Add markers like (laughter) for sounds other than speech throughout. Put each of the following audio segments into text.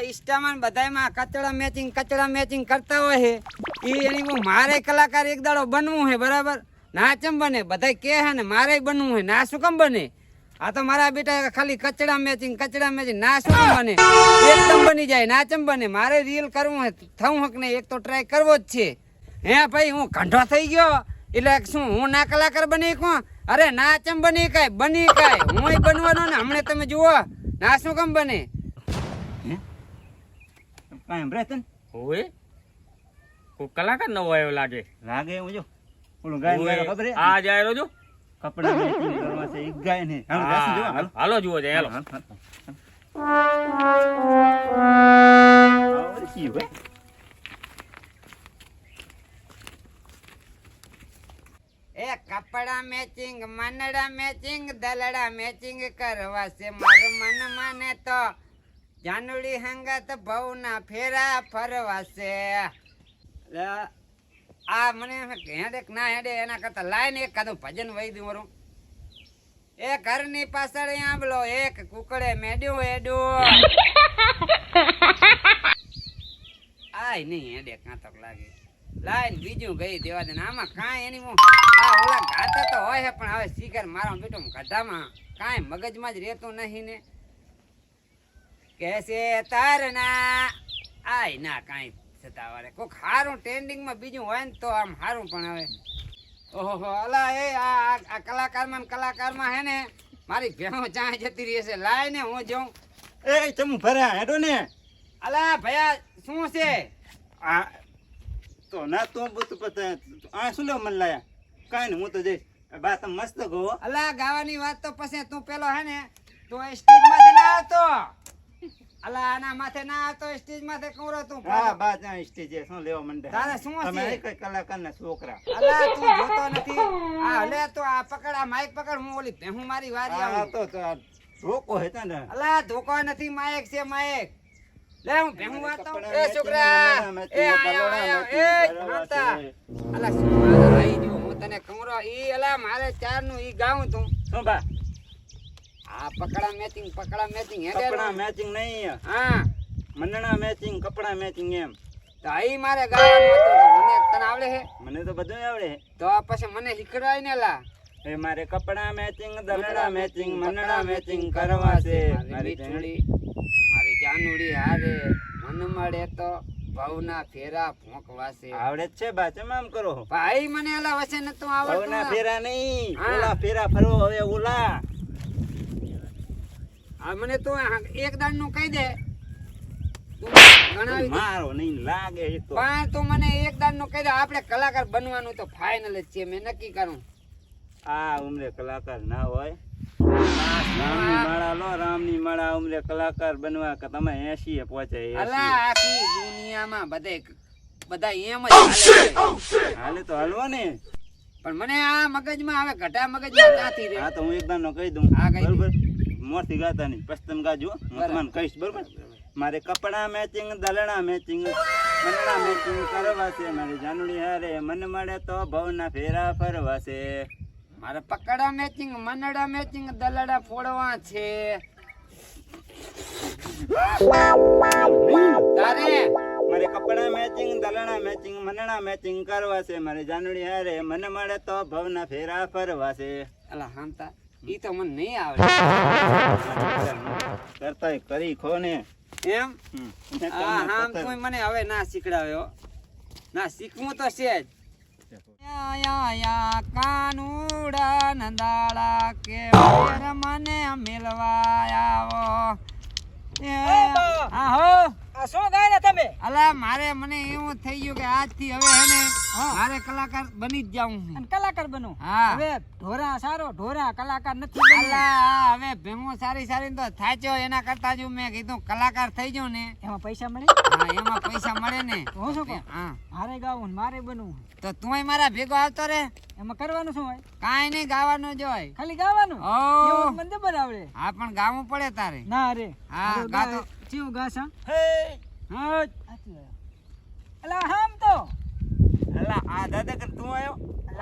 ઇસ્ટામાં બધાયમાં કચડા matching કચડા matching કરતા હોય છે. એ એની મારે કલાકાર એક દાડો બનવું છે, બરાબર? ના ચમ બને? બધાય કે છે ને, મારે બનવું છે. ના, શું કેમ બને? આ તો મારા બેટા ખાલી કચડા મેચિંગ કચડા મેચિંગ ના, શું બને? એકદમ બની જાય, ના ચમ બને? મારે રીલ કરવું છે થવું હક ને એક તો ટ્રાય કરવો જ છે. હે ભાઈ, હું કંઠો થઈ ગયો? એટલે શું, હું ના કલાકાર બની કોણ? અરે ના ચમ બની કાય બની કાય હું બનવાનો ને? હમણે તમે જુઓ. ના, શું કેમ બને? કાંઈ સંભળાય તને? હોવે? કોઈ કલાકાર નવો આવ્યો લાગે. લાગે હું જો? ઓલું ગાય. ખબર આ જાય જો. કપડા કરવા છે એક ગાય ને. હાલો, જુઓ જાય હાલો. એ કપડા મેચિંગ મનડા મેચિંગ દલડા મેચિંગ કરવા છે. મારું મન માને તો જાનુડી હંગાત ભવના ફેરા ફરવાશે. આ મને હેડે ના હેડે, એના કરતા લાઈન એક કાદું ભજન વહી દઉં મારું એ ઘરની પાછળ આંબલો, એક કુકડે મેડ્યું એડ્યું આય નહીં હેડે કાંતક લાગે. લાઈન બીજું ગઈ દેવા દે આમાં કાંઈ એની હું, આ ઓલા ગાતા તો હોય પણ હવે શિકાર મારો બેટો ગધામાં. કાંઈ મગજમાં જ રહેતું નહીં ને. કેસે તારના આય ના કાંઈ થતા વાળે. કોક હારું ટ્રેન્ડિંગમાં બીજું હોય ને તો આમ સારું પણ આવે ઓહો અલા એ આ આ- કલાકારમાં કલાકારમાં હે ને મારી ભેણો ચાય જતી રહી છે લાય ને હું જાઉં. એ તમે ભર્યા હેડો ને. અલા ભયા શું છે? આ તો ના તો બધું પતા. આ શું લેવા મને લાયા? કાંઈ ને હું તો જઈશ. બા તમે મસ્ત ગો અલા ગાવાની વાત તો પછી તું પેલો હે ને તું સ્ટેજ માથે ના આવતો. અલા આના માથે ના આવતો સ્ટેજ માથે કવરો તું હા બા ત્યાં સ્ટેજે. શું લેવા મંડે? તારે શું તમે હશે? એ કઈ છોકરા. અલા તું જોતો નથી. આ લે તો આ પકડ આ માઈક પકડ હું ઓલી ભેહું મારી વારી આવું. તો તો ધોકો હે ત્યાં અલા ધોકો નથી માઈક છે માઈક લે હું ભેહું વાતો. એ છોકરા એ કપડાં આયો. આયો એ કરવા અલા શું મારો હું તને કમરો. ઈ અલા મારે ચારનું ઈ ગાઉં તું. શું બા? આ પકડા મેચિંગ પકડા મેચિંગ હે કપડા મેચિંગ નહીં હા. મંડણા મેચિંગ કપડા મેચિંગ એમ. તો અહીં મારે ગાવાનું હતું મને તને આવડે હે? મને તો બધું આવડે. તો પછી મને શીખવાય ને લા. એ મારે કપડા મેચિંગ દલડા મેચિંગ મંડણા મેચિંગ કરવા છે. મારી ચૂડી મારી જાનુડી હારે મન મળે તો ભવના ફેરા ભોંકવા છે. આવડે છે બા ચમ આમ કરો? ભાઈ મને એલા વસે નતું આવડતું. ભવના ફેરા નહીં. ઓલા ફેરા ફરવો હવે ઓલા. આ મને તું એક દાડનું કહી દે. મારો નહીં લાગે તો. પણ તું મને એક દાડનું કહી દે. આપણે કલાકાર બનવાનું તો ફાઇનલ જ છે મેં નક્કી કરું. આ ઉમરે કલાકાર ના હોય. રામની માળા લો રામની માળા ઉમરે કલાકાર બનવા કે તમે એસી એ પહોંચે અલા આખી દુનિયામાં બધે બધા એમ જ હાલે હાલે તો હાલવો ને. પણ મને આ મગજમાં આવે ઘટા મગજમાં ક્યાંથી રે હા તો હું એકદમ નો કહી દઉં. બરોબર? મોરથી ગાતા નહીં. પછી તમે ગાજો હું. તમને કહીશ બરોબર? મારે કપડા મેચિંગ દલણા મેચિંગ મનડા મેચિંગ કરવા છે. મારી જાનડી હારે મન મળે તો ભવના ફેરા ફરવા છે. મારે પકડા મેચિંગ મનડા મેચિંગ દલડા ફોડવા છે. તારે? મારે કપડા મેચિંગ દલણા મેચિંગ મનડા મેચિંગ કરવા છે. મારી જાનડી હારે મન મળે તો ભવના ફેરા ફરવા છે. અલા હામતા ઈ તો મને નહીં આવડે. (laughs) કરતા કરી ખો ને. એમ? હમ. આ હામ તું મને હવે ના શીખડાવ્યો ના શીખવું તો છે જ. કાનુડા નંદાળા કે મને મિલવા આવો એ આ હો આ શું ગાયલા તમે અલા મારે મને એવું થઈ ગયું કે આજથી હવે હે. ને મારે કલાકાર બની જ જાઉં છું. અને કલાકાર બનો? હા. હવે ઢોરા સારો ઢોરા કલાકાર નથી બનવું. અલા હવે ભેમો સારી સારી તો થાચ્યો એના કરતા જો મેં કીધું કલાકાર થઈ જાઉં ને. એમાં પૈસા મળે? હા એમાં પૈસા મળે ને. હું શું કહું? હા. મારે ગાવું ને મારે બનવું. તો તુંય મારા ભેગો આવતો રે એમાં કરવાનું શું હોય? કાંઈ નહીં ગાવાનું જ હોય. ખાલી ગાવાનું? ઓ. મને બરાબર આવડે હા પણ ગાવું પડે તારે. ના રે. હા, ગાતો. ગા- ગાસા ગાશા? હા! અલા હામ તો. અલા આ દાદા કર તું આવ્યો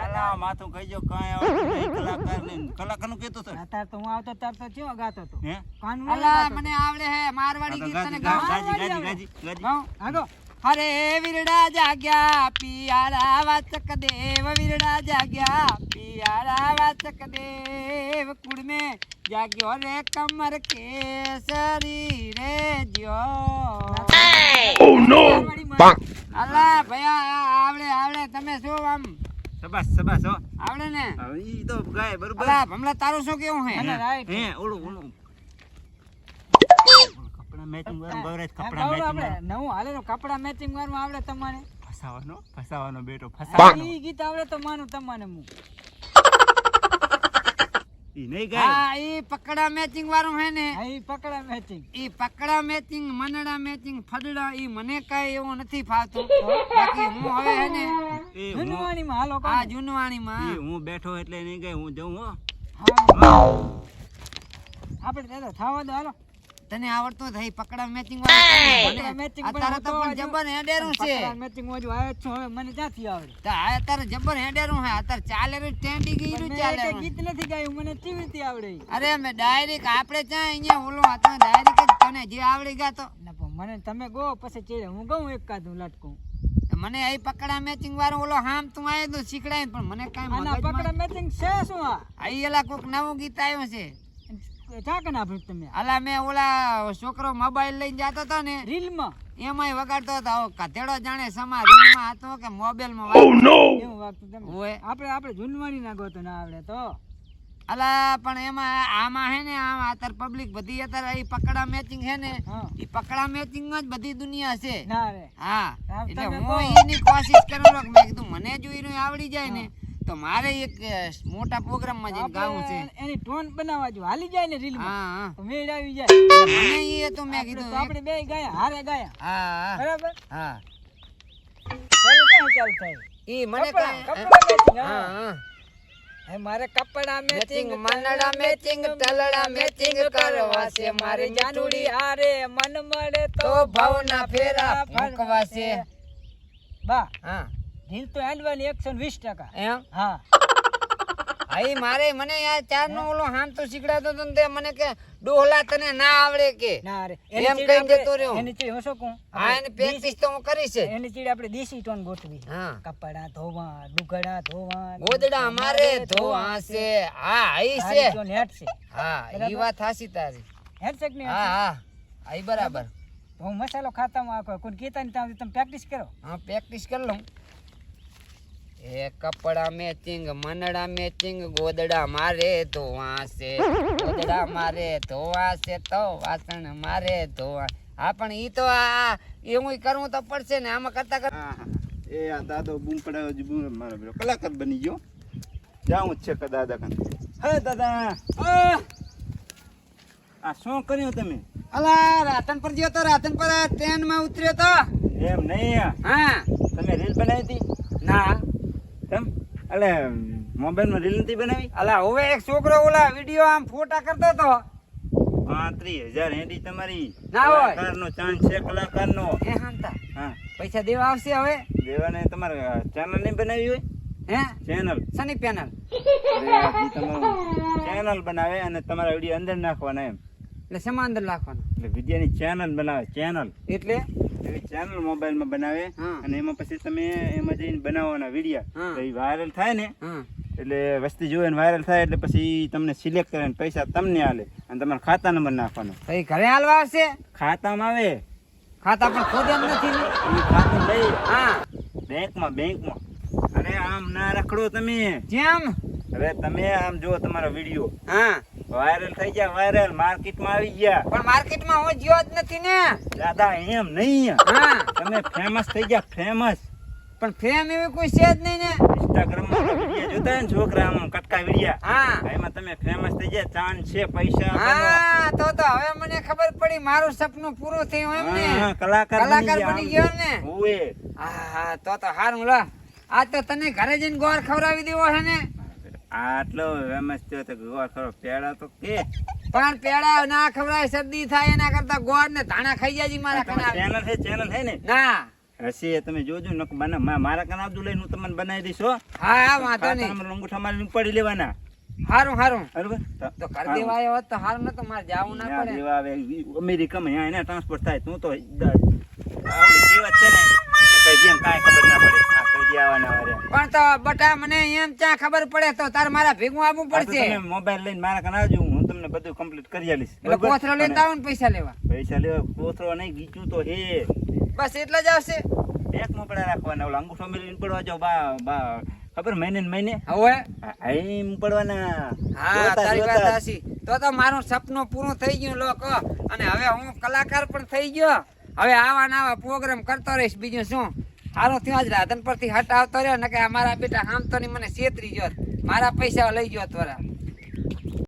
અલા માથું કહી જો કાંઈ આવડતું કલાકાર ને કલાકારનું કહેતો છે. તો હું આવતો ત્યારે તો ચેવો ગાતો હતો? હે? કાનૂન અલા મને આવડે હે મારવાડી ગીત તને ગાજી, ગાજી, ગાજી, ગાજી, ગાજી. આગો અરે વીરડા જાગ્યા પિયારા વાચક દેવ વિરડા જાગ્યા પિયારા વાચક દેવ કુળ મે જાગ્યો રે કમર કેસરી રે જ્યો. મારવાડી માં. અલા ભયા આવડે આવડે. તમે શું આમ? સબાસ સબાસ હો. આવડે ને? ઈ તો ગાય બરોબર. અલા ભમલા તારું શું કેવું હે? અને right. હે ઓલું ઓલું કપડા મેચિંગ વાળું ગૌરેજ કપડા મેચિંગ નવું નો કપડા મેચિંગ વાળું આવડે તમારે. ફસાવાનો ફસાવાનો બેટો ફસાવાનો. ઈ ગીત આવડે તો માનું તમને હું ઈ નહીં ગાય? હા ઈ પકડા મેચિંગ વાળું હે ને. હા ઈ પકડા મેચિંગ ઈ પકડા મેચિંગ મનડા મેચિંગ ફડડા ઈ મને કાંઈ એવું નથી ફાવતું. (laughs) બાકી હું હવે હે ને એ હું જૂનવાણી માં હાલો આ કોને? જૂનવાણીમાં. ઈ હું બેઠો એટલે નહીં ગઈ હું જઉં હો. હા. આપણે દાદા થાવા દો હાલો. તને આવડતું થઈ પકડા મેચિંગ વાળું અત્યારે તો પણ જબર હેડેરું છે. મેચિંગ મોજ આવે છો હવે મને ક્યાંથી આવડે? તો આ અત્યારે જબર હેડેરું હે અત્યારે ચાલે રે ટેન્ડી પણ ચાલે ગીત નથી ગાયું મને કેવી રીતે આવડે? અરે મે ડાયરેક્ટ આપણે ત્યાં અહીંયા ઓલો હતો ડાયરેક્ટ જ તને જે આવડી ગાતો તો. મને તમે ગો પછી ચેડે હું ગઉં એક કાદું લટકું? મને એ પકડા મેચિંગ વાળું ઓલો હામ તું આયો તો શીખડાય પણ મને કાઈ મગજમાં પકડા મેચિંગ છે શું આ? આ એલા કોક નવું ગીત આવ્યું છે. ચાક આપ્યું તમે. અલા મેં ઓલા છોકરો મોબાઈલ લઈને જતો હતો ને રીલમાં? એમાંય વગાડતો હતો. આવો કથેડો જાણે સમા રીલમાં હતો કે મોબાઈલમાં વાગતો. એવું વાગતું તમે. હોય આપણે આપણે જૂનવાણી ના તો ના આવડે તો. અલા પણ એમાં આમાં હે ને આમ અત્યારે પબ્લિક બધી અત્યારે એ પકડા મેચિંગ હે ને એ પકડા મેચિંગ જ બધી દુનિયા છે. હા. એટલે હું એની કોશિશ કરું કે મેં કીધું મને જોઈ ઈનું આવડી જાય ને તો મારે એક મોટા પ્રોગ્રામમાં જઈને ગાવું છે. એની ટોન બનાવવા જો. હાલી જાય ને રીલમાં હા હા. તો મેળ આવી જાય. મને એ તો મેં કીધું તો આપણે બે ગાયા હારે ગાયા. હા બરાબર? હા. ચાલો ક્યાં ચાલ થાય? ઈ મને કપડા હા. હા. મારે કપડા મેચિંગ માનડા મેચિંગ તલડા મેચિંગ કરવા છે. મારે જાનુડી હારે મન મળે તો તો ભાવના ફેરા ફૂંકવા છે. બા. હા. ઢીલ તો હાલવાની એકસો વીસ ટકા. એમ? હા. ભાઈ મારે મને યાર ચાર નો ઓલો હામ તો શીખડાતો તો તે મને કે ડોહલા તને ના આવડે કે. ના રે એમ કઈ જતો રહ્યો. એની ચીડ હું શું કહું? હા એને પ્રેક્ટિસ તો હું કરી છે. એની ચીડ આપણે દેશી ટોન ગોઠવી. હા. કપડા ધોવા ડુગડા ધોવા ગોદડા મારે ધોવા છે. હા ઈ છે. ટોન હેડ છે. હા ઈ વાત હાસી તારી. હેડ છે કે હા હા. આઈ બરાબર. હું મસાલો ખાતામાં આખો. કોઈ કીતા ને તમે પ્રેક્ટિસ કરો. હા પ્રેક્ટિસ કરી લઉં. એ કપડા મેચિંગ મનડા મેચિંગ ગોદડા મારે તો વાસે ગોદડા મારે તો વાસે તો વાસણ મારે ધોવા. હા પણ ઈ તો આ એવું કરવું તો પડશે ને આમાં કરતા કર. એ આ દાદો બૂમ પડાવ્યો જ બૂમ મારો બેરો કલાકાર બની ગયો. જાઉં છે કે દાદા કન હે દાદા આ શું કર્યું તમે? અલા રાતન પર ગયો તો રાતન પર ટ્રેનમાં ઉતર્યો તો. એમ નહીં હા. તમે રીલ બનાવી હતી? ના. મોબાઈલ મોબાઈલમાં રીલ નથી બનાવી? અલા હવે એક છોકરો ઓલા વીડિયો આમ ફોટા કરતો તો પાંત્રીસ હજાર હેડી તમારી. ના હોય. કલાકારનો ચાન્સ છે કલાકારનો. એ હાંતા હા. પૈસા દેવા આવશે હવે? દેવાને તમારે ચેનલ નહીં બનાવી હોય? હે? ચેનલ સની પેનલ તમારું ચેનલ બનાવે અને તમારા વીડિયો અંદર નાખવાના એમ. એટલે શેમાં અંદર નાખવાના? એટલે વિદ્યાની ચેનલ બનાવે ચેનલ એટલે? એવી ચેનલ મોબાઈલમાં બનાવે અને એમાં પછી તમે એમાં જઈને બનાવવાના વિડીયા. તો એ વાયરલ થાય ને એટલે વસ્તી જુએ ને વાયરલ થાય એટલે પછી તમને સિલેક્ટ કરે પૈસા તમને આલે અને તમારા ખાતા નંબર નાખવાનો. એ ઘરે હાલવા આવશે? ખાતામાં આવે. ખાતા પણ ખોદ એમ નથી ખાતું લઈ હા. બેંકમાં બેંકમાં. અરે આમ ના રખડો તમે. કેમ હવે તમે આમ જો તમારો વીડિયો. હા. વાયરલ થઈ ગયા વાયરલ માર્કેટમાં આવી ગયા. પણ માર્કેટમાં હું જ્યો જ નથી ને. દાદા એમ નહીં. હા. તમે ફેમસ થઈ ગયા ફેમસ પણ ફેમ એવી કોઈ છે જ નહીં ને. ઇન્સ્ટાગ્રામમાં જોતા ને છોકરા આમ કટકા વિડીયા. હા. એમાં તમે ફેમસ થઈ ગયા ચાન્સ છે પૈસા હા તો તો હવે મને ખબર પડી મારું સપનું પૂરું થયું એમ ને. કલાકાર કલાકાર બની ગયા ગયો ને. ઓએ હા હા તો તો હારું લા. આ તો તને ઘરે જઈને ગોળ ખવડાવી દેવો છે ને. આટલો વેમસ થયો તો ગોળ ખરો પેડા તો કે. પણ પેડા ના ખવડાય શરદી થાય એના કરતા ગોળ ને ધાણા ખાઈ જાજી મારા તમારી ચેનલ છે ચેનલ છે ને? ના. હસી તમે જોજો ને બને મારા કાન આવજો લઈને હું તમને બનાવી દઈશ હો. હા વાંધો નહીં. તમારા અંગૂઠા મારી ઉપાડી લેવાના. હારું બરોબર? તો કર દેવાય હોત તો હારું ન તો મારે જાવું ના પડે. જેવા આવે. અમેરિકામાં અહીંયા એને ટ્રાન્સફર થાય તું તો જેવા છે ને. કઈ જેમ કાંઈ ખબર ના પડે. આવવાના વારે. પણ તો બટા મને એમ ચા ખબર પડે તો તાર મારા ભેગું આવવું પડશે. તમે મોબાઈલ લઈને મારા કને આવજો હું તમને બધું કમ્પ્લીટ કરી આલીશ. એટલે કોથરો લઈને આવું ને પૈસા લેવા. પૈસા લેવા કોથરો નહીં ગીચું તો હે. બસ એટલા જ આવશે. બેંકમાં પડ્યા રાખવાના ઓલા અંગૂઠો મેળવીને પડવા જાવ બા બા. ખબર મહિને મહિને? હવે. એમ પડવાના હા તારી વાત સાચી. તો તો મારું સપનું પૂરું થઈ ગયું લોકો અને હવે હું કલાકાર પણ થઈ ગયો. હવે આવા ને આવા પ્રોગ્રામ કરતો રહીશ. બીજું શું? હાલો, ત્યાં જ રાધન પરથી હટ આવતો રહ્યો ને કે આ મારા બેટા આમ તો નહીં મને છેતરી ગયો. મારા પૈસા લઈ ગયો તોરા